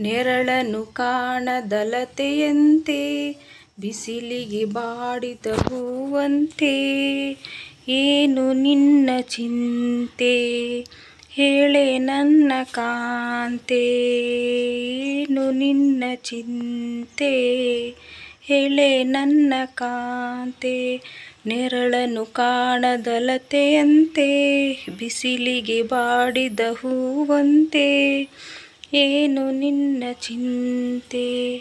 ನೆರಳನು ಕಾಣದಲತೆಯಂತೆ ಬಿಸಿಲಿಗೆ ಬಾಡಿದ ಹೂವಂತೆ ಏನು ನಿನ್ನ ಚಿಂತೆ? ಹೇಳೆ ನನ್ನ ಕಾಂತೆ, ಏನು ನಿನ್ನ ಚಿಂತೆ? ಹೇಳೆ ನನ್ನ ಕಾಂತೆ ನೆರಳನು ಕಾಣದಲತೆಯಂತೆ ಬಿಸಿಲಿಗೆ ಬಾಡಿದ ಹೂವಂತೆ ಏನು ನಿನ್ನ ಚಿಂತೆ?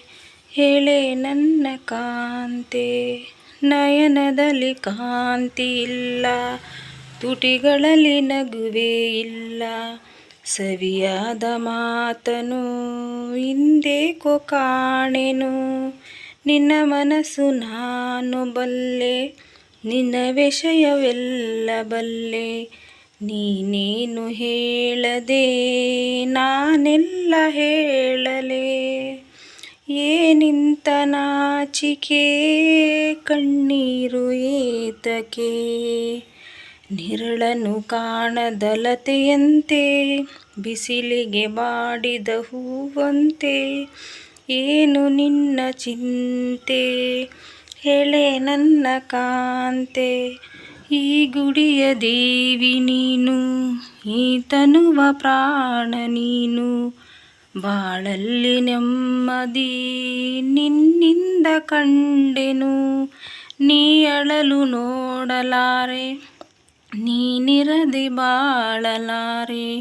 ಹೇಳೆ ನನ್ನ ಕಾಂತೆ. ನಯನದಲ್ಲಿ ಕಾಂತಿ ಇಲ್ಲ. ತುಟಿಗಳಲ್ಲಿ ನಗುವೆ ಇಲ್ಲ. ಸವಿಯಾದ ಮಾತನು, ಹಿಂದೇಕೋ ಕಾಣೆನು. ನಿನ್ನ ಮನಸ್ಸು ನಾನು ಬಲ್ಲೆ, ನಿನ್ನ ವಿಷಯವೆಲ್ಲ ಬಲ್ಲೆ. ನೀನೇನು ಹೇಳದೆ, ನಾನೆಲ್ಲ ಹೇಳಲೆ. ಏನಿಂತ ನಾಚಿಕೆ, ಕಣ್ಣೀರು ಏತಕೆ. ನಿರಳನು ಕಾಣದಲತೆಯಂತೆ ಬಿಸಿಲಿಗೆ ಬಾಡಿದ ಹೂವಂತೆ. ಏನು ನಿನ್ನ ಚಿಂತೆ ಹೇಳೆ ನನ್ನ ಕಾಂತೆ. ಈ ಗುಡಿಯ ದೇವಿ ನೀನು, ಈ ತನುವ ಪ್ರಾಣ ನೀನು. ಬಾಳಲ್ಲಿ ನೆಮ್ಮದಿ ನಿನ್ನಿಂದ ಕಂಡೆನು, ನೀ ಅಳಲು ನೋಡಲಾರೆ ನೀನಿರದೆ ಬಾಳಲಾರೆ.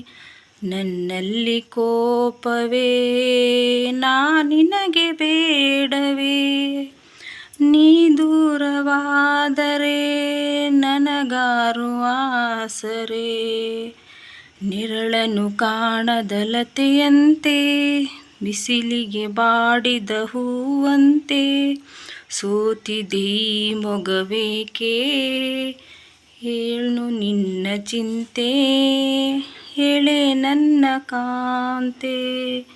ನನ್ನಲ್ಲಿ ಕೋಪವೇ ಆಸರೆ ನಿರಳನು ಕಾಣದಲತೆಯಂತೆ ಬಿಸಿಲಿಗೆ ಬಾಡಿದ ಹೂವಂತೆ ಸೋತಿದೀ ಮೊಗವೇಕೆ? ಹೇಳು ನಿನ್ನ ಚಿಂತೆ ಹೇಳೆ ನನ್ನ ಕಾಂತೆ.